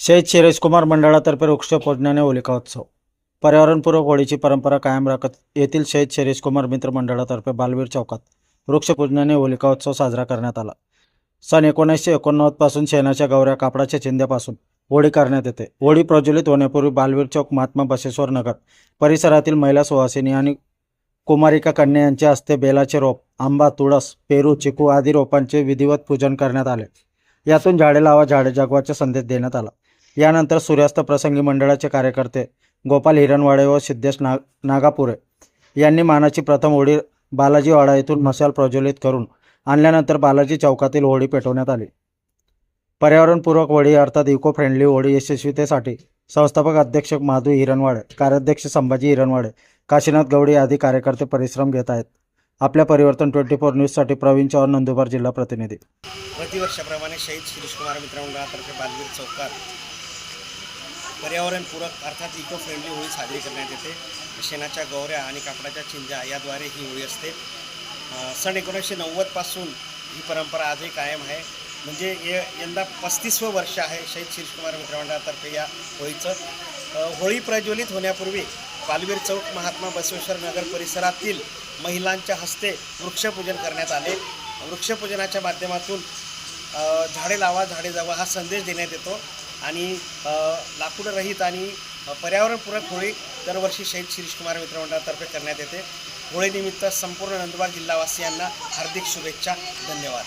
शहीद शिरेशकुमार मंडळातर्फे वृक्षपूजनाने होलिका उत्सव. पर्यावरणपूरक होळीची परंपरा कायम राखत येथील शहीद शिरेशकुमार मित्र मंडळातर्फे बालवीर चौकात वृक्षपूजनाने होलिका उत्सव साजरा करण्यात आला. सन एकोणीसशे एकोणनव्वदपासून शेणाच्या गौऱ्या कापडाच्या चिंध्यापासून होळी करण्यात येते. होळी प्रज्वलित होण्यापूर्वी बालवीर चौक महात्मा बसेश्वर नगर परिसरातील महिला सुवासिनी आणि कुमारिका कन्या यांच्या हस्ते बेलाचे रोप आंबा तुळस पेरू चिकू आदी रोपांचे विधिवत पूजन करण्यात आले. यातून झाडे लावा झाडे जगवाचा संदेश देण्यात आला. यानंतर सूर्यास्त प्रसंगी मंडळाचे कार्यकर्ते गोपाल हिरणवाडे व सिद्धेश ना नागापुरे यांनी मानाची प्रथम होळी बालाजी वाडा येथून मशाल प्रज्वलित करून आणल्यानंतर बालाजी चौकातील होळी पेटवण्यात आली. पर्यावरणपूरक होळी अर्थात इको फ्रेंडली होळी यशस्वीतेसाठी संस्थापक अध्यक्ष माधू हिरणवाडे कार्याध्यक्ष संभाजी हिरणवाडे काशीनाथ गवडी आदी कार्यकर्ते परिश्रम घेत आहेत. आपल्या परिवर्तन ट्वेंटी फोर न्यूजसाठी प्रवीण चव्हाण नंदुरबार जिल्हा प्रतिनिधी. प्रतिवर्षाप्रमाणे शहीद शिरीषकुमार मित्रमंडळातर्फे बालवीर चौकात पर्यावरणपूरक अर्थात इको फ्रेंडली होळी साजरी करण्यात येते. शेणाच्या गौऱ्या आणि कापडाच्या चिंजा याद्वारे ही होळी असते. सन एकोणीसशे नव्वदपासून ही परंपरा आजही कायम आहे. म्हणजे ये यंदा पस्तीसवं वर्ष आहे शहीद शिरीषकुमार मित्रमंडळातर्फे या होळीचं. होळी प्रज्वलित होण्यापूर्वी पालवीर चौक महात्मा बसवेश्वर नगर परिसरातील महिलांच्या हस्ते वृक्षपूजन करण्यात आले. वृक्षपूजनाच्या माध्यमातून झाडे लावा झाडे जगवा हा संदेश देण्यात येतो. आणि लाकूडरहित आणि पर्यावरणपूरक होळी दरवर्षी शहीद शिरीषकुमार मित्रमंडळातर्फे करण्यात येते. होळीनिमित्त संपूर्ण नंदुरबार जिल्हावासियांना हार्दिक शुभेच्छा. धन्यवाद.